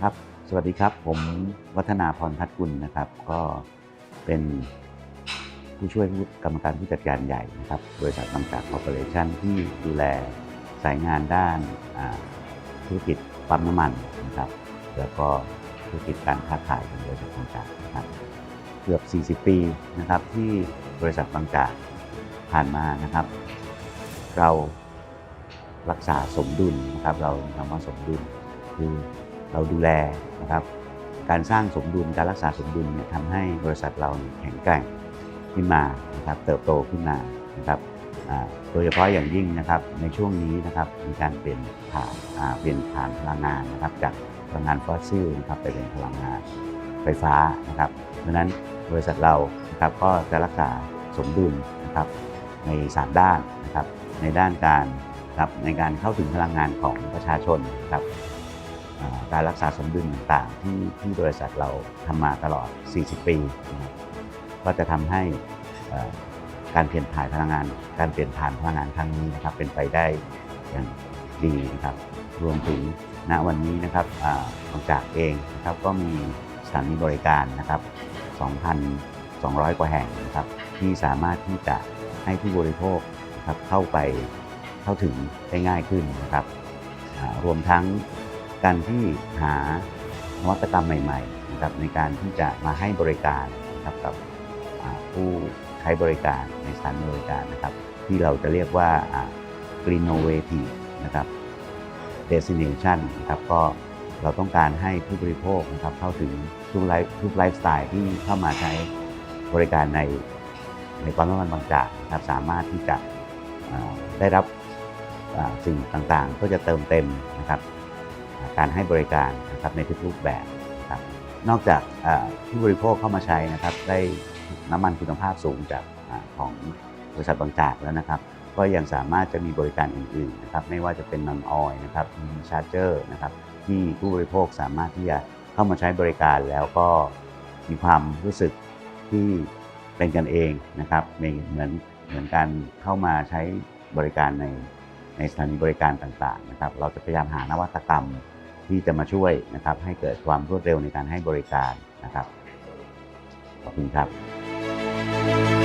ครับ สวัสดีครับ ผมวัฒนาพรพัฒกุลนะครับ ก็เป็นผู้ช่วยผู้กรรมการผู้จัดการใหญ่นะครับ บริษัทบางจากคอร์ปอเรชั่นที่ดูแลสายงานด้านธุรกิจปั๊มน้ำมันนะครับ แล้วก็ธุรกิจการค้าขายของบริษัทบางจากนะครับเกือบ 40 ปีนะครับที่บริษัทบางจากผ่านมานะครับ เรารักษาสมดุลนะครับ เราคำว่าสมดุลคือ เราดูแลนะครับการสร้างสมดุลการรักษาสมดุลเนี่ยทำให้บริษัทเราแข็งแกร่งขึ้นมานะครับเติบโตขึ้นมานะครับโดยเฉพาะอย่างยิ่งนะครับในช่วงนี้นะครับมีการเปลี่ยนผ่านเปลี่ยนผ่านพลังงานนะครับจากพลังงานฟอสซิลนะครับไปเป็นพลังงานไฟฟ้านะครับดังนั้นบริษัทเรานะครับก็จะรักษาสมดุลนะครับใน 3 ด้านนะครับในด้านการครับในการเข้าถึงพลังงานของประชาชนนะครับ การรักษาสมดุลต่างๆที่ที่บริษัทเราทำมาตลอด 40 ปีนะครับก็จะทำให้การเปลี่ยนถ่ายพลังงาน การเปลี่ยนผ่านพลังงานครั้งนี้นะครับเป็นไปได้อย่างดีนะครับรวมถึงณวันนี้นะครับอ่าบางจากเองนะครับก็มีสถานีบริการนะครับ 2,200 กว่าแห่งนะครับที่สามารถที่จะให้ผู้บริโภคนะครับเข้าไปเข้าถึงได้ง่ายขึ้นนะครับรวมทั้ง การที่หานวัตกรรมใหม่ๆนะครับในการที่จะมาให้บริการนะครับกับผู้ใช้บริการในสถานบริการนะครับ ที่เราจะเรียกว่า Green Innovative นะครับ Destination นะครับก็เราต้องการให้ผู้บริโภคนะครับเข้าถึงทุกไลฟ์ทุกไลฟ์สไตล์ที่เข้ามาใช้บริการในในปั๊มน้ำมันบางจากนะครับสามารถที่จะได้รับสิ่งต่างๆ ก็จะเติมเต็มนะครับ การให้บริการนะครับในทุกรูปแบบนะครับนอกจากอ่าผู้บริโภคเข้ามาใช้นะครับได้น้ำมันคุณภาพสูงจากอของบริษัทบางจากแล้วนะครับ ก็ยังสามารถจะมีบริการอื่นๆนะครับไม่ว่าจะเป็นนอนออยนะครับมีชาร์เจอร์นะครับที่ผู้บริโภคสามารถที่จะเข้ามาใช้บริการแล้วก็มีความรู้สึกที่เป็นกันเองนะครับเหมือนเหมือนการเข้ามาใช้บริการในในสถานีบริการต่างๆนะครับ เราจะพยายามหานวัตกรรม ที่จะมาช่วยนะครับให้เกิดความรวดเร็วในการให้บริการนะครับ ขอบคุณครับ